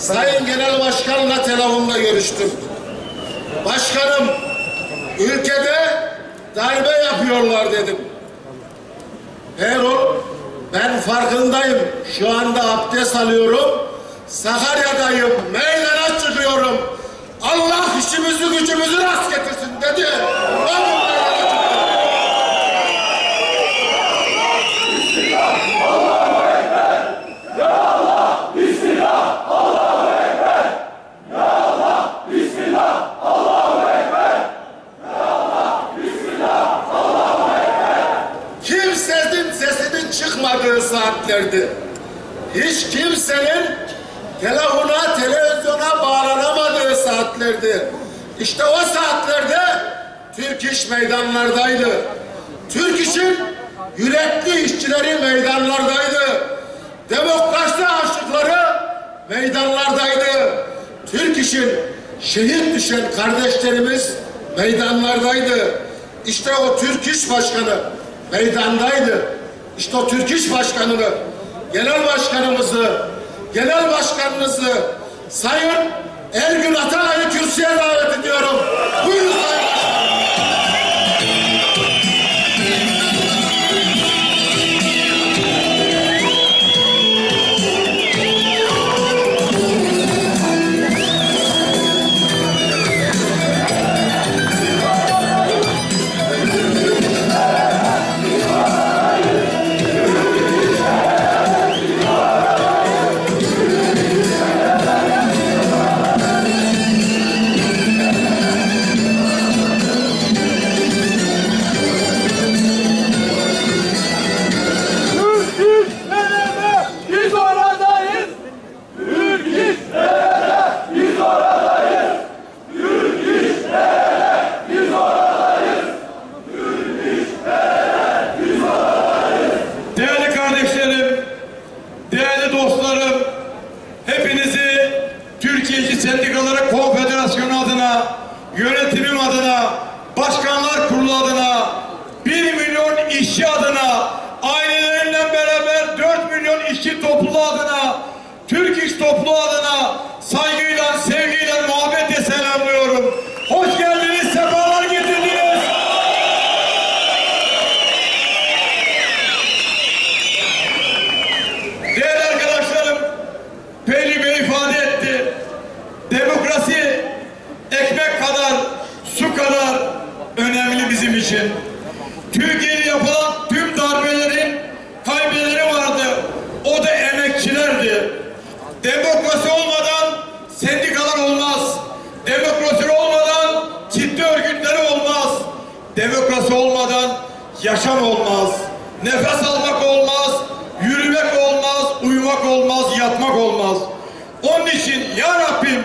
Sayın Genel Başkan'la telefonla görüştüm. Başkanım, ülkede darbe yapıyorlar dedim. Erol, ben farkındayım. Şu anda abdest alıyorum. Sakarya'dayım, meydana çıkıyorum. Allah işimizi gücümüzü rast getirsin dedi. Ben bu meydana çıkıyorum. kimsenin sesinin çıkmadığı saatlerdi. Hiç kimsenin telefona, televizyona bağlanamadığı saatlerdi. İşte o saatlerde Türk meydanlardaydı. Türk işin yürekli işçileri meydanlardaydı. Demokrasi aşıkları meydanlardaydı. Türk işin şehit düşen kardeşlerimiz meydanlardaydı. İşte o Türk İş Başkanı meydandaydı. İşte o Türk İş Başkanı'nı, genel başkanımızı, genel başkanınızı Sayın Ergün Atalay'ı kürsüye davet ediyorum. Buyurun Sayın İşçi Sendikaları Konfederasyonu adına, yönetimim adına, Başkanlar Kurulu adına, 1 milyon işçi adına, aileleriyle beraber 4 milyon işçi topluluğu adına, Türk İş Topluluğu adına saygıyla, sevgiyle, muhabbetle selamlıyorum. Hoş geldiniz, sefalar getirdiniz. Değerli arkadaşlarım, Peyli Bey ifade etti. Demokrasi ekmek kadar, su kadar önemli bizim için. Türkiye'de yapılan tüm darbelerin kaybeleri vardı. O da emekçilerdi. Demokrasi olmadan sendikalar olmaz. Demokrasi olmadan kitle örgütleri olmaz. Demokrasi olmadan yaşam olmaz. Nefes almak olmaz. Yürümek olmaz. Uyumak olmaz. Yatmak olmaz. Onun için ya Rabbim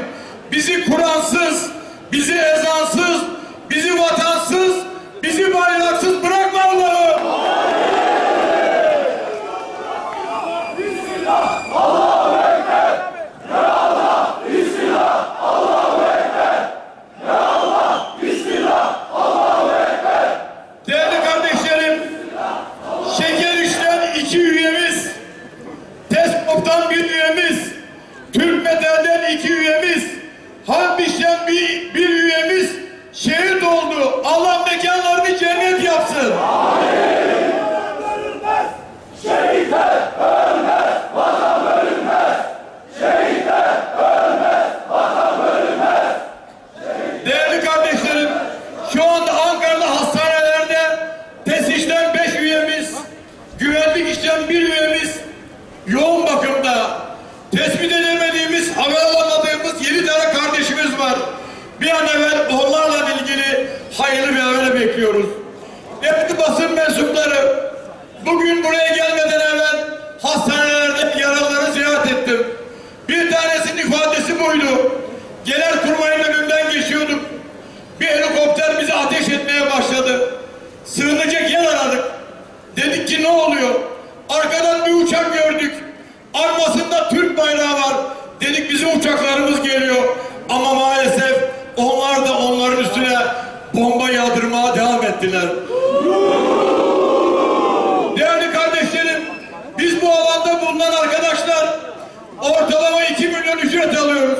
bizi Kur'ansız, bizi ezansız, bizi vatansız, bizi bayraksız bize ateş etmeye başladı. Sığınacak yer aradık. Dedik ki ne oluyor? Arkadan bir uçak gördük. Armasında Türk bayrağı var. Dedik bizim uçaklarımız geliyor. Ama maalesef onlar da onların üstüne bomba yağdırmaya devam ettiler. Değerli kardeşlerim, biz bu alanda bulunan arkadaşlar ortalama 2 milyon ücret alıyoruz.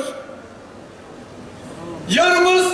Yarımız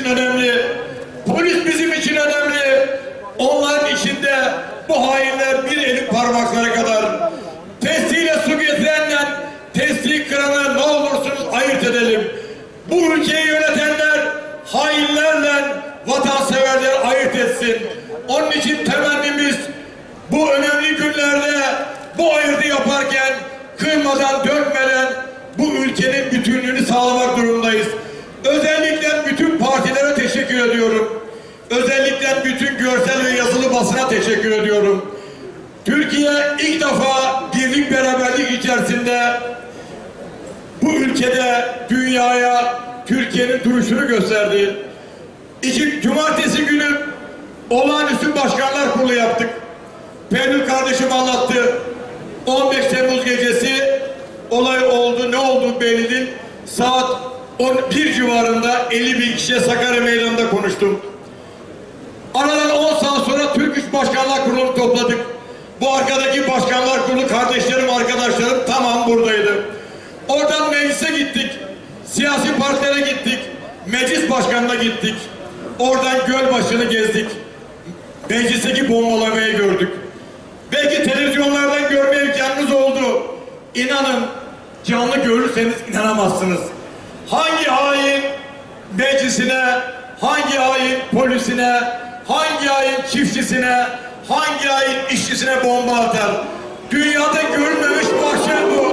için önemli. Polis bizim için önemli. Onların içinde bu hainler bir elin parmakları kadar. Testiyle su getirenle testiyi kıranı ne olursunuz ayırt edelim. Bu ülkeyi yönetenler hainlerle vatanseverler ayırt etsin. Onun için temennimiz bu önemli günlerde bu ayırdı yaparken kırmadan dökmeden bu ülkenin bütünlüğünü sağlamak durumundayız. Özellikle bütün partilere teşekkür ediyorum. Özellikle bütün görsel ve yazılı basına teşekkür ediyorum. Türkiye ilk defa birlik beraberlik içerisinde bu ülkede dünyaya Türkiye'nin duruşunu gösterdi. İki, cumartesi günü olağanüstü başkanlar kurulu yaptık. Behlül kardeşim anlattı. 15 Temmuz gecesi olay oldu. Ne oldu belli değil. Saat 11 civarında 50 bin kişiye Sakarya Meydanı'nda konuştum. Aradan 10 saat sonra Türk İş Başkanlar Kurulu topladık. Bu arkadaki Başkanlar Kurulu kardeşlerim, arkadaşlarım tamam buradaydı. Oradan meclise gittik. Siyasi partilere gittik. Meclis başkanına gittik. Oradan Gölbaşı'nı gezdik. Meclisteki bombalamayı gördük. Belki televizyonlardan görme imkanınız oldu. İnanın canlı görürseniz inanamazsınız. Hangi hain meclisine, hangi hain polisine, hangi hain çiftçisine, hangi hain işçisine bomba atar? Dünyada görülmemiş vahşet bu.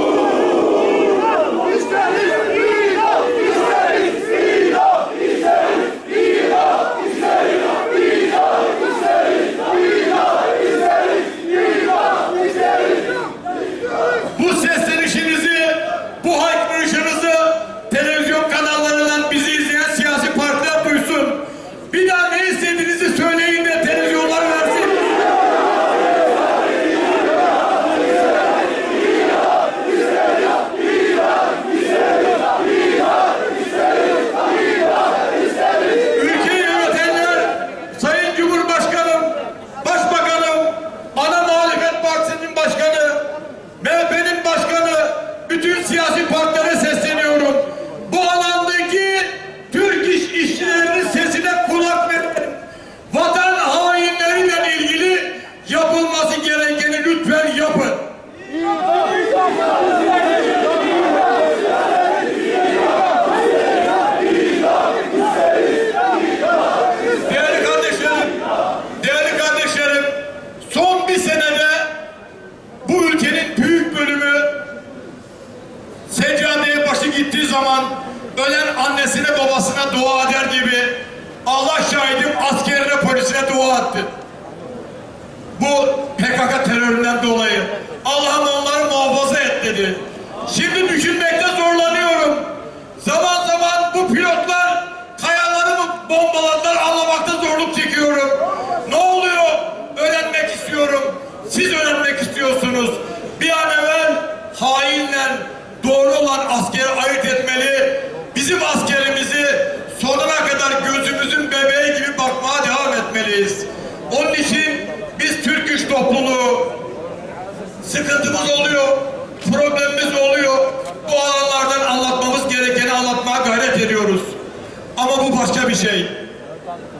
Başka bir şey.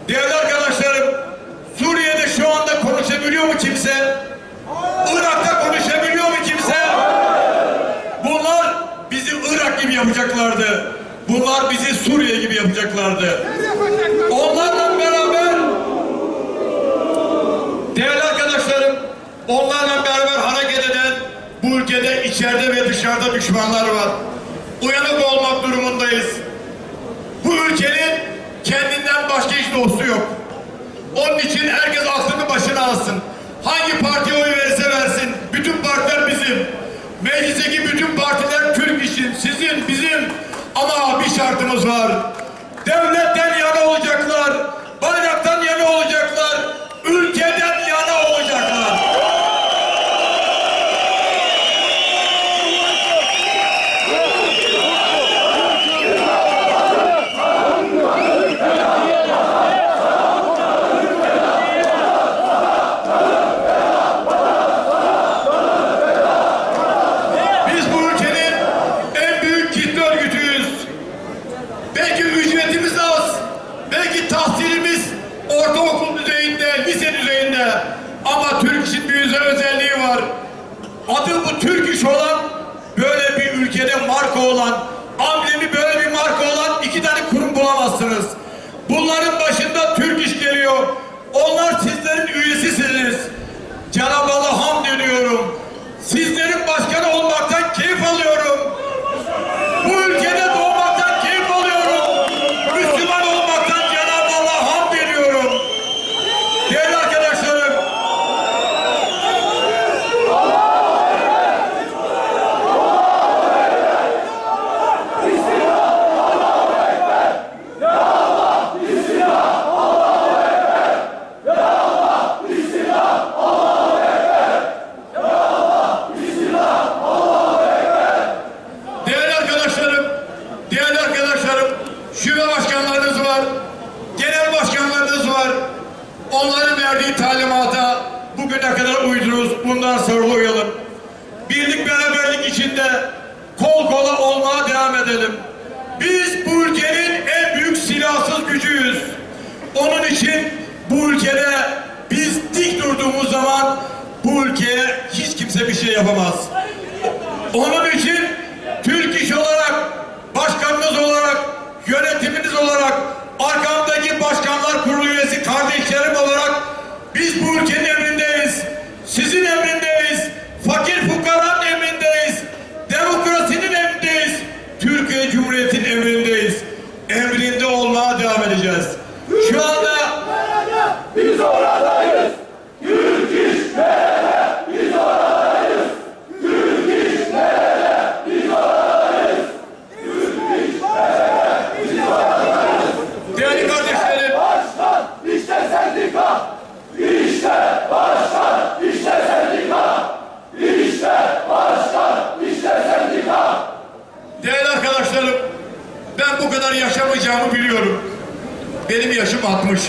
Değerli arkadaşlarım, Suriye'de şu anda konuşabiliyor mu kimse? Irak'ta konuşabiliyor mu kimse? Bunlar bizi Irak gibi yapacaklardı. Bunlar bizi Suriye gibi yapacaklardı. Onlarla beraber Değerli arkadaşlarım, onlarla beraber hareket eden bu ülkede içeride ve dışarıda düşmanlar var. Uyanık olmak durumundayız. Bu ülkenin kendinden başka hiç dostu yok. Onun için herkes aklını başına alsın. Hangi partiye oy verirse versin. Bütün partiler bizim. Meclisteki bütün partiler Türk için. Sizin, bizim. Ama bir şartımız var. Devletten yana olacaklar. Bayraktan yana olacaklar. Ülkeden yana olacaklar. Biz bu ülkenin en büyük adı bu Türk iş olan böyle bir ülkede marka olan amblemi böyle bir marka olan iki tane kurum bulamazsınız. Bunların başında Türk iş geliyor. Onlar sizlerin üyesisiniz. Cenab-ı Allah hamd ediyorum. Sizlerin başkanı olmaktan keyif alıyorum. Bu ülkede doğmaktan keyif alıyorum. Müslüman olmaktan Cenab-ı Allah hamd ediyorum. Değerli arkadaşlarım, değerli arkadaşlarım, değerli arkadaşlarım, şube başkanlarınız var, genel başkanlarınız var. Onların verdiği talimata bugüne kadar uydunuz, bundan sonra uyalım. Birlik beraberlik içinde kol kola olmaya devam edelim. Biz bu ülkenin en büyük silahsız gücüyüz. Onun için bu ülkede biz dik durduğumuz zaman bu ülkeye hiç kimse bir şey yapamaz. Onun için Türk İş olarak, olarak, arkamdaki başkanlar kurulu üyesi kardeşlerim olarak biz bu ülkenin emrindeyiz. Sizin emrindeyiz. Fakir fukaranın emrindeyiz. Demokrasinin emrindeyiz. Türkiye Cumhuriyeti'nin emrindeyiz. Emrinde olmaya devam edeceğiz. Şu anda Biz oradayız. Türk iş nerede? Biz oradayız. Türk iş nerede? Biz oradayız. değerli kardeşlerim, Başkan işte sendika. İşte başkan işte sendika. İşte başkan işte sendika. Değerli arkadaşlarım, ben bu kadar yaşamayacağımı biliyorum. Benim yaşım 60.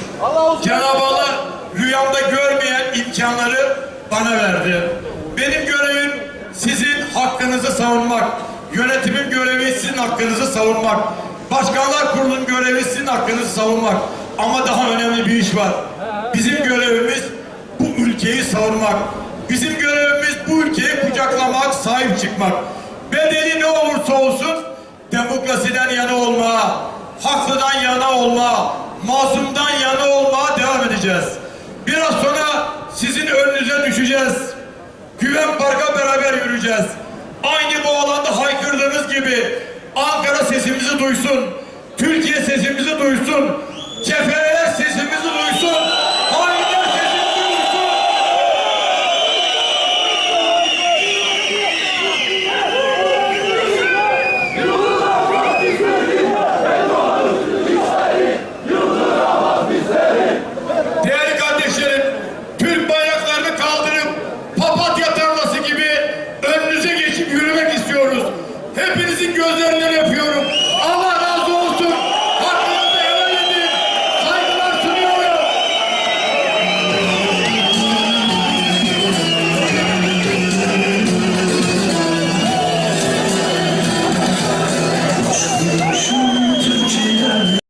Cenab-ı Allah rüyamda görmeyen imkanları bana verdi. Benim görevim sizin hakkınızı savunmak. Yönetimin görevi sizin hakkınızı savunmak. Başkanlar kurulunun görevi sizin hakkınızı savunmak. Ama daha önemli bir iş var. Bizim görevimiz bu ülkeyi savunmak. Bizim görevimiz bu ülkeyi kucaklamak, sahip çıkmak. Bedeli ne olursa olsun demokrasiden yana olma, haklıdan yana olma, mazlumdan yana olmaya devam edeceğiz. Biraz sonra sizin önünüze düşeceğiz. Güven Park'a beraber yürüyeceğiz. Aynı bu alanda haykırdığınız gibi Ankara sesimizi duysun. Türkiye sesimizi duysun. Cepheye